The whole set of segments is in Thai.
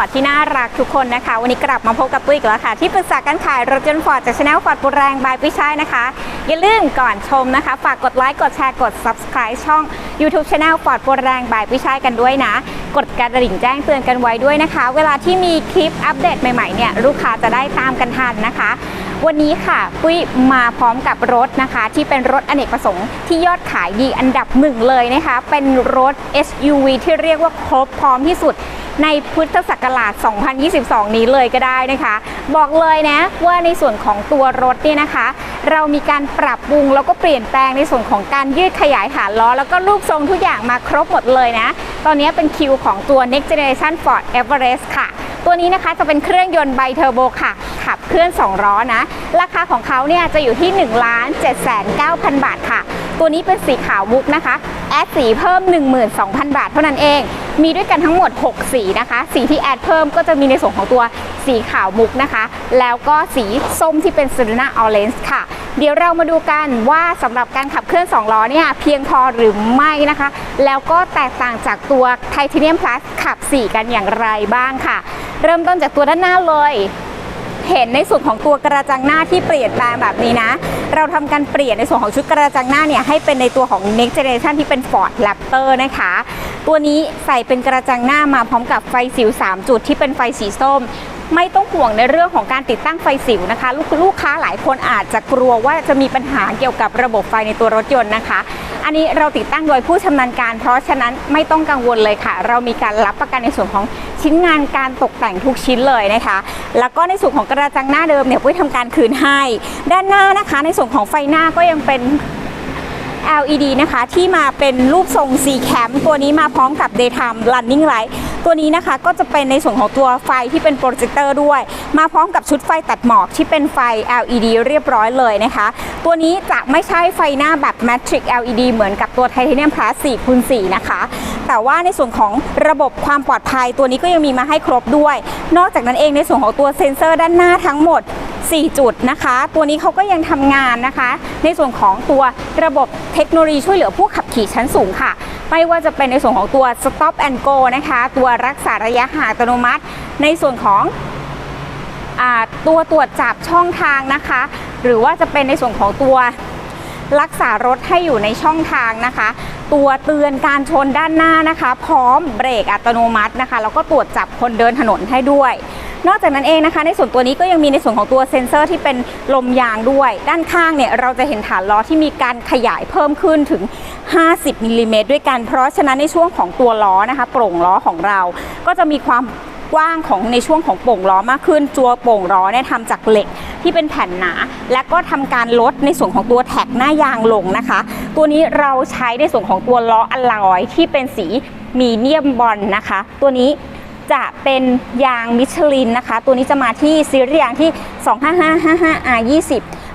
อร์ดที่น่ารักทุกคนนะคะ วันนี้กลับมาพบกับปุ้ยอีกแล้วค่ะ ที่ปรึกษาการขายรถยนต์ฟอร์ดจากช anel ฟอร์ดปุแรงบายปุ้ยช่ายนะคะ อย่าลืมก่อนชมนะคะ ฝากกดไลค์กดแชร์กด subscribe ช่อง YouTube Channel ฟอร์ดปุแรงบายปุ้ยชายกันด้วยนะ กดกระดิ่งแจ้งเตือนกันไว้ด้วยนะคะ เวลาที่มีคลิปอัปเดตใหม่ๆเนี่ยลูกค้าจะได้ตามกันทันนะคะวันนี้ค่ะปุ้ยมาพร้อมกับรถนะคะ ที่เป็นรถอเนกประสงค์ที่ยอดขายดีอันดับหนึ่งเลยนะคะ เป็นรถ SUV ที่เรียกว่าครบพร้อมที่สุด ในพุทธศักราช 2022 นี้เลยก็ได้นะคะ บอกเลยนะว่าในส่วนของตัวรถเนี่ยนะคะ เรามีการปรับปรุงแล้วก็เปลี่ยนแปลงในส่วนของการยืดขยายฐานล้อ แล้วก็รูปทรงทุกอย่างมาครบหมดเลยนะ ตอนนี้เป็นคิวของตัว Next Generation Ford Everest ค่ะ ตัวนี้นะคะจะเป็นเครื่องยนต์ไบเทอร์โบค่ะขับเคลื่อน2ล้อนะ ราคาของเขาเนี่ยจะอยู่ที่ 1 7 9 0 0 0 บาทค่ะ ตัวนี้เป็นสีขาวมุกนะคะ แอดสีเพิ่ม 12,000 บาทเท่านั้นเอง มีด้วยกันทั้งหมด 6 สีนะคะ สีที่แอดเพิ่มก็จะมีในส่วนของตัวสีขาวมุกนะคะ แล้วก็สีส้มที่เป็น s e r e n a Orange ค่ะ เดี๋ยวเรามาดูกันว่าสำหรับการขับเคลื่อน 2 ล้อเนี่ยเพียงพอหรือไม่นะคะ แล้วก็แตกต่างจากตัว Titanium Plus ขับ 4 กันอย่างไรบ้างค่ะ เริ่มต้นจากตัวด้านหน้าเลย เห็นในส่วนของตัวกระจังหน้าที่เปลี่ยนแปลงแบบนี้นะ เราทำการเปลี่ยนในส่วนของชุดกระจังหน้าเนี่ยให้เป็นในตัวของ Next Generation ที่เป็น Ford Raptor นะคะ ตัวนี้ใส่เป็นกระจังหน้ามาพร้อมกับไฟสิว 3 จุดที่เป็นไฟสีส้ม ไม่ต้องห่วงในเรื่องของการติดตั้งไฟสิวนะคะ ลูกลูกค้าหลายคนอาจจะกลัวว่าจะมีปัญหาเกี่ยวกับระบบไฟในตัวรถยนต์นะคะ อันนี้เราติดตั้งโดยผู้ชำนาญการ เพราะฉะนั้นไม่ต้องกังวลเลยค่ะ เรามีการรับประกันในส่วนของชิ้นงานการตกแต่งทุกชิ้นเลยนะคะ แล้วก็ในส่วนของกระจังหน้าเดิมเนี่ยปุ้ยทำการคืนให้ ด้านหน้านะคะ ในส่วนของไฟหน้าก็ยังเป็น LED นะคะที่มาเป็นรูปทรง C cam ตัวนี้มาพร้อมกับ daytime running light ตัวนี้นะคะก็จะเป็นในส่วนของตัวไฟที่เป็นโปรเจคเตอร์ด้วย มาพร้อมกับชุดไฟตัดหมอกที่เป็นไฟ LED เรียบร้อยเลยนะคะ ตัวนี้จะไม่ใช่ไฟหน้าแบบ Matrix LED เหมือนกับตัว Titanium Plus 4คูณ4นะคะ แต่ว่าในส่วนของระบบความปลอดภัยตัวนี้ก็ยังมีมาให้ครบด้วย นอกจากนั้นเองในส่วนของตัวเซ็นเซอร์ด้านหน้าทั้งหมด 4 จุดนะคะ ตัวนี้เขาก็ยังทำงานนะคะ ในส่วนของตัวระบบเทคโนโลยีช่วยเหลือผู้ขับขี่ชั้นสูงค่ะ ไม่ว่าจะเป็นในส่วนของตัว stop and go นะคะ ตัวรักษาระยะห่างอัตโนมัติ ในส่วนของอตัวตรวจจับช่องทางนะคะ หรือว่าจะเป็นในส่วนของตัวรักษารถให้อยู่ในช่องทางนะคะ ตัวเตือนการชนด้านหน้านะคะ พร้อมเบรกอัตโนมัตินะคะ แล้วก็ตรวจจับคนเดินถนนให้ด้วย นอกจากนั้นเองนะคะ ในส่วนตัวนี้ก็ยังมีในส่วนของตัวเซ็นเซอร์ที่เป็นลมยางด้วย ด้านข้างเนี่ยเราจะเห็นฐานล้อที่มีการขยายเพิ่มขึ้นถึง 50มิลลิเมตรด้วยกัน เพราะฉะนั้นในช่วงของตัวล้อนะคะโปร่งล้อของเรา ก็จะมีความกว้างของในช่วงของโป่งล้อมากขึ้นตัวโป่งล้อเนี่ยทำจากเหล็กที่เป็นแผ่นหนา และก็ทำการลดในส่วนของตัวแท็กหน้ายางลงนะคะ ตัวนี้เราใช้ในส่วนของตัวล้ออะลอยที่เป็นสีมีเนียมบอลนะคะ ตัวนี้ จะเป็นยางมิชลินนะคะ ตัวนี้จะมาที่ซีรีส์ยางที่ 25555R20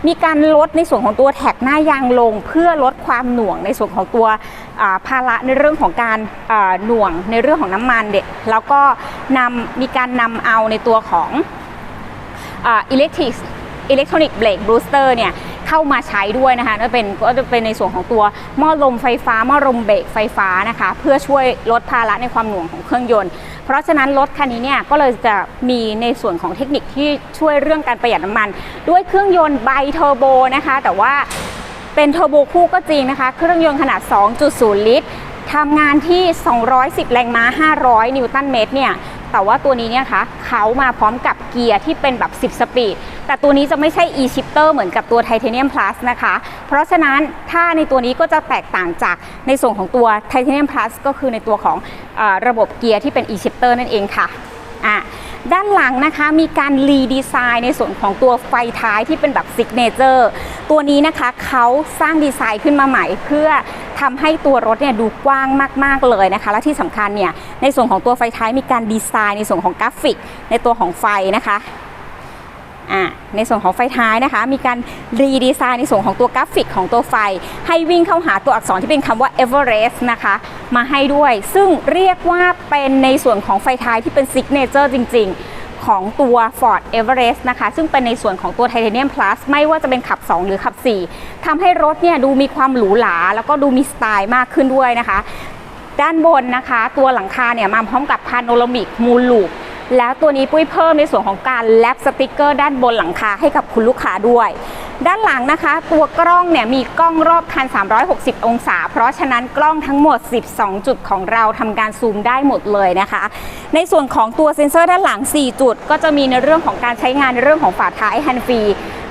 มีการลดในส่วนของตัวแท็กหน้ายางลง เพื่อลดความหน่วงในส่วนของตัวอ่าภาระในเรื่องของการหน่วงในเรื่องของน้ำมันเด็ดแล้วก็นำมีการนำเอาในตัวของอิเล็กทริกอิเล็กทรอนิกส์เบรกบูสเตอร์เนี่ย เข้ามาใช้ด้วยนะคะก็เป็นก็จะเป็นในส่วนของตัวหม้อลมไฟฟ้าหม้อลมเบรกไฟฟ้านะคะ เพื่อช่วยลดภาระในความหน่วงของเครื่องยนต์ เพราะฉะนั้นรถคันนี้เนี่ยก็เลยจะมีในส่วนของเทคนิคที่ช่วยเรื่องการประหยัดน้ำมัน ด้วยเครื่องยนต์ไบเทอร์โบนะคะ แต่ว่าเป็นเทอร์โบคู่ก็จริงนะคะ เครื่องยนต์ขนาด 2.0 ลิตรทำงานที่ 210 แรงม้า 500 นิวตันเมตรเนี่ยแต่ว่าตัวนี้เนี่ยคะเขามาพร้อมกับเกียร์ที่เป็นแบบ 10 สปีด แต่ตัวนี้จะไม่ใช่ e-shifter เหมือนกับตัว Titanium Plus นะคะ เพราะฉะนั้นถ้าในตัวนี้ก็จะแตกต่างจากในส่วนของตัว Titanium Plus ก็คือในตัวของอระบบเกียร์ที่เป็น e-shifter นั่นเองค่ะอะด้านหลังนะคะมีการรีดีไซน์ในส่วนของตัวไฟท้ายที่เป็นแบบซิกเนเจอร์ตัวนี้นะคะเขาสร้างดีไซน์ขึ้นมาใหม่ เพื่อทำให้ตัวรถเนี่ยดูกว้างมาก ๆ เลยนะคะ และที่สำคัญเนี่ยในส่วนของตัวไฟท้ายมีการดีไซน์ในส่วนของกราฟิก ในตัวของไฟนะคะ อะในส่วนของไฟท้ายนะคะ มีการรีดีไซน์ในส่วนของตัวกราฟิกของตัวไฟ ให้วิ่งเข้าหาตัวอักษรที่เป็นคำว่า Everest นะคะ มาให้ด้วย ซึ่งเรียกว่าเป็นในส่วนของไฟท้ายที่เป็นซิกเนเจอร์จริง ๆ ของตัว Ford Everest นะคะ ซึ่งเป็นในส่วนของตัว Titanium Plus ไม่ว่าจะเป็นขับ 2 หรือขับ 4ทำให้รถเนี่ยดูมีความหรูหรา แล้วก็ดูมีสไตล์มากขึ้นด้วยนะคะ ด้านบนนะคะ ตัวหลังคาเนี่ยมาพร้อมกับพาโนรามิกมูลลูป แล้วตัวนี้ปุ้ยเพิ่มในส่วนของการแลบสติกเกอร์ด้านบนหลังคาให้กับคุณลูกค้าด้วย ด้านหลังนะคะ ตัวกล้องเนี่ยมีกล้องรอบคัน 360 องศา เพราะฉะนั้นกล้องทั้งหมด 12 จุดของเราทำการซูมได้หมดเลยนะคะ ในส่วนของตัวเซ็นเซอร์ด้านหลัง 4 จุด ก็จะมีในเรื่องของการใช้งานในเรื่องของฝาท้ายแฮนด์ฟรี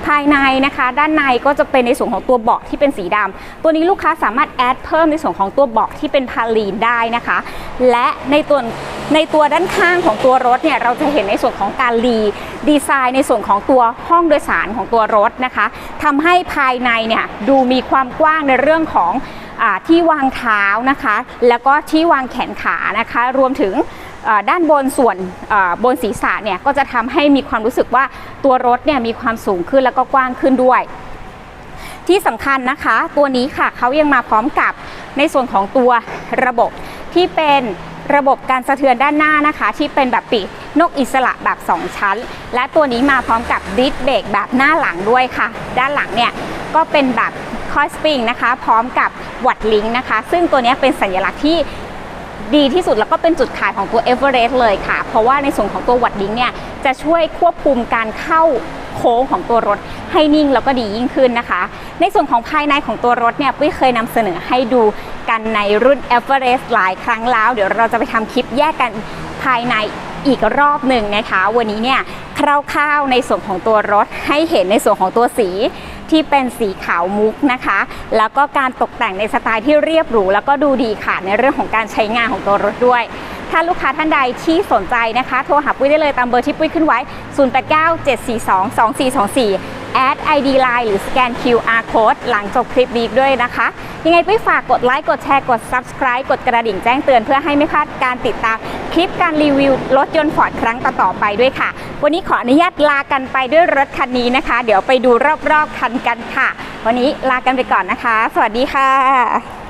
ภายในนะคะ ด้านในก็จะเป็นในส่วนของตัวเบาะที่เป็นสีดำตัวนี้ลูกค้าสามารถแอดเพิ่มในส่วนของตัวเบาะที่เป็นพาลีนได้นะคะ และในตัว ในตัวด้านข้างของตัวรถเนี่ยเราจะเห็นในส่วนของการรีดีไซน์ในส่วนของตัวห้องโดยสารของตัวรถนะคะทำให้ภายในเนี่ยดูมีความกว้างในเรื่องของอที่วางเท้านะคะ แล้วก็ที่วางแขนขานะคะ รวมถึงด้านบนส่วนบนศีรษะเนี่ยก็จะทำให้มีความรู้สึกว่าตัวรถเนี่ยมีความสูงขึ้นแล้วก็กว้างขึ้นด้วย ที่สำคัญนะคะตัวนี้ค่ะเขายังมาพร้อมกับในส่วนของตัวระบบที่เป็น ระบบการสะเทือนด้านหน้านะคะ ที่เป็นแบบปีกนกอิสระแบบ 2 ชั้น และตัวนี้มาพร้อมกับดิสเบรกแบบหน้าหลังด้วยค่ะ ด้านหลังเนี่ยก็เป็นแบบคอยสปริงนะคะ พร้อมกับวัดลิงนะคะ ซึ่งตัวนี้เป็นสัญลักษณ์ที่ดีที่สุดแล้วก็เป็นจุดขายของตัว e v e r e s t เลยค่ะ เพราะว่าในส่วนของตัววัดดิ้งเนี่ยจะช่วยควบคุมการเข้า โค้งของตัวรถให้นิ่งแล้วก็ดียิ่งขึ้นนะคะ ในส่วนของภายในของตัวรถเนี่ยปุ้ยเคยนำเสนอให้ดูกันในรุ่น e v e r e s t หลายครั้งแล้ว เดี๋ยวเราจะไปทำคลิปแยกกันภายในอีกรอบหนึ่งนะคะ วันนี้เนี่ยคร่าวๆในส่วนของตัวรถให้เห็นในส่วนของตัวสีที่เป็นสีขาวมุกนะคะ แล้วก็การตกแต่งในสไตล์ที่เรียบหรูแล้วก็ดูดีค่ะในเรื่องของการใช้งานของตัวรถด้วย ถ้าลูกค้าท่านใดที่สนใจนะคะ โทรหาปุ้ยได้เลยตามเบอร์ที่ปุ้ยขึ้นไว้ 0897422424 แอด ID Line หรือสแกน QR Code หลังจบคลิปนี้ด้วยนะคะ ยังไงปุ้ยฝากกดไลค์ กดแชร์ กด Subscribe กดกระดิ่งแจ้งเตือนเพื่อให้ไม่พลาดการติดตามคลิปการรีวิวรถยนต์ฟอร์ดครั้งต่อๆไปด้วยค่ะ วันนี้ขออนุญาตลากันไปด้วยรถคันนี้นะคะ เดี๋ยวไปดูรอบๆคันกันค่ะ วันนี้ลากันไปก่อนนะคะ สวัสดีค่ะ